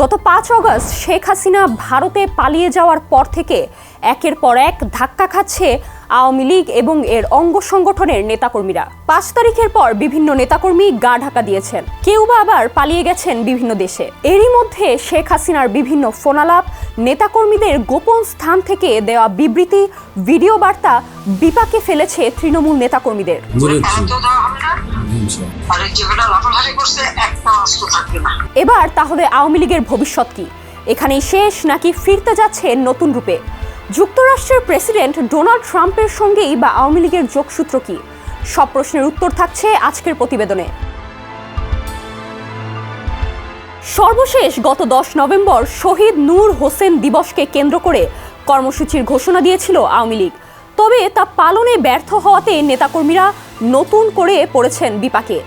গত পাঁচ অগস্ট শেখ হাসিনা ভারতে পালিয়ে যাওয়ার পর থেকে একের পর এক ধাক্কা খাচ্ছে আওয়ামী লীগ এবং এর অঙ্গ সংগঠনের নেতাকর্মীরা। পাঁচ তারিখের পর বিভিন্ন নেতাকর্মী গা ঢাকা দিয়েছেন। কেউ বা আবার পালিয়ে গেছেন বিভিন্ন দেশে। এরই মধ্যে শেখ হাসিনার বিভিন্ন ফোনালাপ নেতাকর্মীদের গোপন স্থান থেকে দেওয়া বিবৃতি ভিডিও বার্তা বিপাকে ফেলেছে তৃণমূল নেতাকর্মীদের। আর যেগুলো লাফালাফি করছে একটা অস্ত্র এবার তাহলে আওয়ামী লীগের ভবিষ্যৎ কি? এখানেই শেষ নাকি ফিরতে যাচ্ছে নতুন রূপে? যুক্তরাষ্ট্রের প্রেসিডেন্ট ডোনাল্ড ট্রাম্পের সঙ্গেই বা আওয়ামী লীগের যোগসূত্র কি? সব প্রশ্নের উত্তর থাকছে আজকের প্রতিবেদনে। সর্বশেষ গত দশ নভেম্বর শহীদ নূর হোসেন দিবসকে কেন্দ্র করে কর্মসূচির ঘোষণা দিয়েছিল আওয়ামী লীগ। তবে তা পালনে ব্যর্থ হওয়াতে নেতাকর্মীরা নতুন করে পড়েছেন বিপাকে।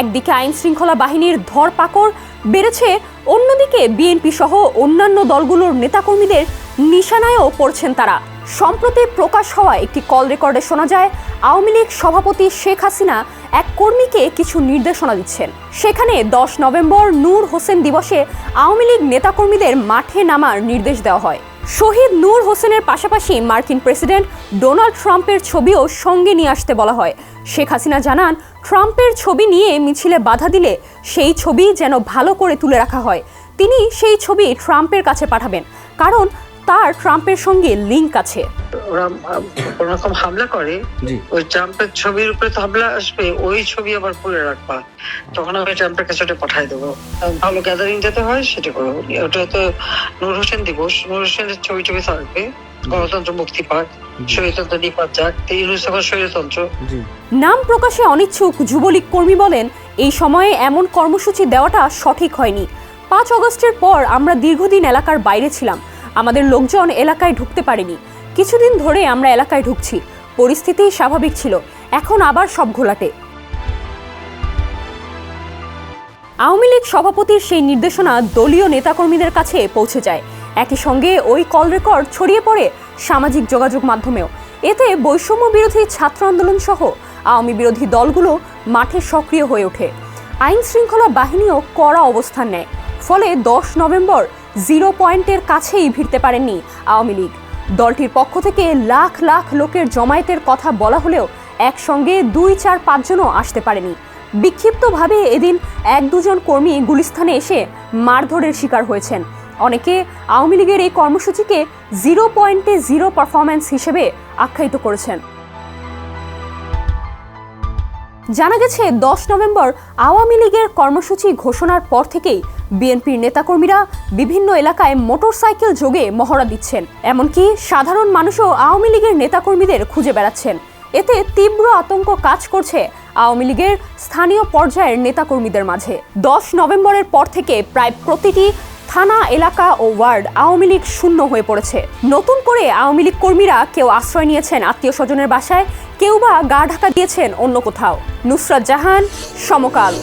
একদিকে আইন শৃঙ্খলা বাহিনীর ধরপাকড় বেড়েছে। অন্যদিকে বিএনপি সহ অন্যান্য দলগুলোর নেতাকর্মীদের নিশানায়ও পড়ছেন তারা। সম্প্রতি প্রকাশ হওয়া একটি কল রেকর্ডে শোনা যায়, আওয়ামী লীগ সভাপতি শেখ হাসিনা এক কর্মীকে কিছু নির্দেশনা দিচ্ছেন। সেখানে দশ নভেম্বর নূর হোসেন দিবসে আওয়ামী লীগ নেতাকর্মীদের মাঠে নামার নির্দেশ দেওয়া হয়। শহীদ নূর হোসেনের পাশাপাশি মার্কিন প্রেসিডেন্ট ডোনাল্ড ট্রাম্পের ছবিও সঙ্গে নিয়ে আসতে বলা হয়। শেখ হাসিনা জানান, ট্রাম্পের ছবি নিয়ে মিছিলে বাধা দিলে সেই ছবি যেন ভালো করে তুলে রাখা হয়। তিনি সেই ছবি ট্রাম্পের কাছে পাঠাবেন, কারণ তার ট্রাম্পের সঙ্গে লিঙ্ক আছে। ওরা আহ, রকম হামলা করে ওই ট্রাম্পের ছবির উপরে তো হামলা আসবে ওই ছবি আবার খুলে রাখবা। তখন আমি ট্রাম্পের কাছে ওটা পাঠাই দেবো। ভালো গ্যাদারিং যাতে হয় সেটা করব ওটা তো নূর হোসেন দিবস। নূর হোসেনের ছবি ছবি থাকবে গণতন্ত্র মুক্তি পাক স্বৈরতন্ত্র নিপাত যাক তো ইউনুস স্বৈরতন্ত্র নাম প্রকাশে অনিচ্ছুক যুবলীগ কর্মী বলেন এই সময়ে এমন কর্মসূচি দেওয়াটা সঠিক হয়নি। পাঁচ অগস্টের পর আমরা দীর্ঘদিন এলাকার বাইরে ছিলাম। আমাদের লোকজন এলাকায় ঢুকতে পারেনি। কিছুদিন ধরে আমরা এলাকায় ঢুকছি। পরিস্থিতি স্বাভাবিক ছিল। এখন আবার সব ঘোলাটে। আওয়ামী লীগ সভাপতির সেই নির্দেশনা দলীয় নেতাকর্মীদের কাছে পৌঁছে যায়। একই সঙ্গে ওই কল রেকর্ড ছড়িয়ে পড়ে সামাজিক যোগাযোগ মাধ্যমেও। এতে বৈষম্য বিরোধী ছাত্র আন্দোলন সহ আওয়ামী বিরোধী দলগুলো মাঠে সক্রিয় হয়ে ওঠে। আইন শৃঙ্খলা বাহিনীও কড়া অবস্থান নেয়। ফলে দশ নভেম্বর জিরো পয়েন্টের কাছেই ভিড়তে পারেননি আওয়ামী লীগ। দলটির পক্ষ থেকে লাখ লাখ লোকের জমায়েতের কথা বলা হলেও একসঙ্গে দুই, চার পাঁচজনও আসতে পারেনি। বিক্ষিপ্তভাবে এদিন এক, দুজন কর্মী গুলিস্থানে এসে মারধরের শিকার হয়েছেন। অনেকে আওয়ামী লীগের এই কর্মসূচিকে জিরো পয়েন্টে জিরো পারফরম্যান্স হিসেবে আখ্যায়িত করেছেন। জানা গেছে, দশ নভেম্বর আওয়ামী লীগের কর্মসূচি ঘোষণার পর থেকেই বিএনপির নেতাকর্মীরা বিভিন্ন এলাকায় মোটরসাইকেল যোগে মহড়া দিচ্ছেন। এমনকি সাধারণ মানুষও আওয়ামী লীগের নেতাকর্মীদের খুঁজে বেড়াচ্ছেন। এতে তীব্র আতঙ্ক কাজ করছে আওয়ামী লীগের স্থানীয় পর্যায়ের নেতাকর্মীদের মাঝে। দশ নভেম্বরের পর থেকে প্রায় প্রতিটি থানা, এলাকা ও ওয়ার্ড আওয়ামী লীগ শূন্য হয়ে পড়েছে। নতুন করে আওয়ামী লীগ কর্মীরা কেউ আশ্রয় নিয়েছেন আত্মীয় স্বজনের বাসায়, কেউ বা গা ঢাকা দিয়েছেন অন্য কোথাও। নুসরাত জাহান, সমকাল।